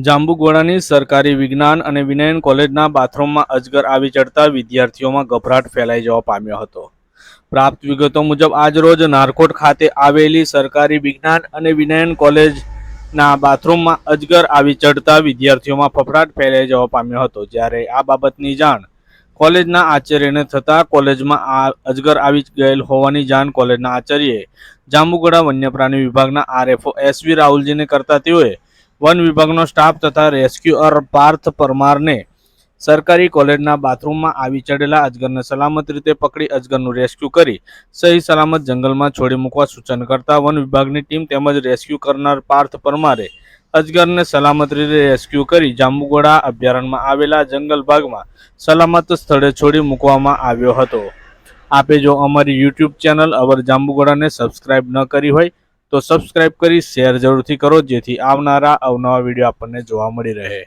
જાંબુગોડાની સરકારી વિજ્ઞાન અને વિનયન કોલેજના બાથરૂમમાં અજગર આવી ચડતા વિદ્યાર્થીઓમાં ગભરાટ ફેલાઈ જવા પામ્યો હતો. પ્રાપ્ત વિગતો મુજબ આજરોજ નારકોટ ખાતે આવેલી સરકારી વિજ્ઞાન અને વિનયન કોલેજના બાથરૂમમાં અજગર આવી ચડતા વિદ્યાર્થીઓમાં ફફડાટ ફેલાઈ જવા પામ્યો હતો. જ્યારે આ બાબતની જાણ કોલેજના આચાર્યને થતાં કોલેજમાં આ અજગર આવી ગયેલ હોવાની જાણ કોલેજના આચાર્યએ જાંબુગોડા વન્યપ્રાણી વિભાગના આરએફઓ એસવી રાહુલજીને કરતા તેઓએ વન વિભાગનો સ્ટાફ તથા રેસ્ક્યુઅર પાર્થ પરમારને સરકારી કોલેજના બાથરૂમમાં આવી ચડેલા અજગરને સલામત રીતે પકડી અજગરનું રેસ્ક્યુ કરી સહી સલામત જંગલમાં છોડી મૂકવા સૂચન કરતા વન વિભાગની ટીમ તેમજ રેસ્ક્યુ કરનાર પાર્થ પરમારે અજગરને સલામત રીતે રેસ્ક્યુ કરી જાંબુગોડા અભયારણ્યમાં આવેલા જંગલ ભાગમાં સલામત સ્થળે છોડી મૂકવામાં આવ્યો હતો. આપે જો અમારી યુટ્યુબ ચેનલ અવર જાંબુગોડાને સબસ્ક્રાઇબ ન કરી હોય તો સબસ્ક્રાઇબ કરી શેર જરૂરથી કરો જેથી આવનારા અવનવા વીડિયો આપણને જોવા મળી રહે.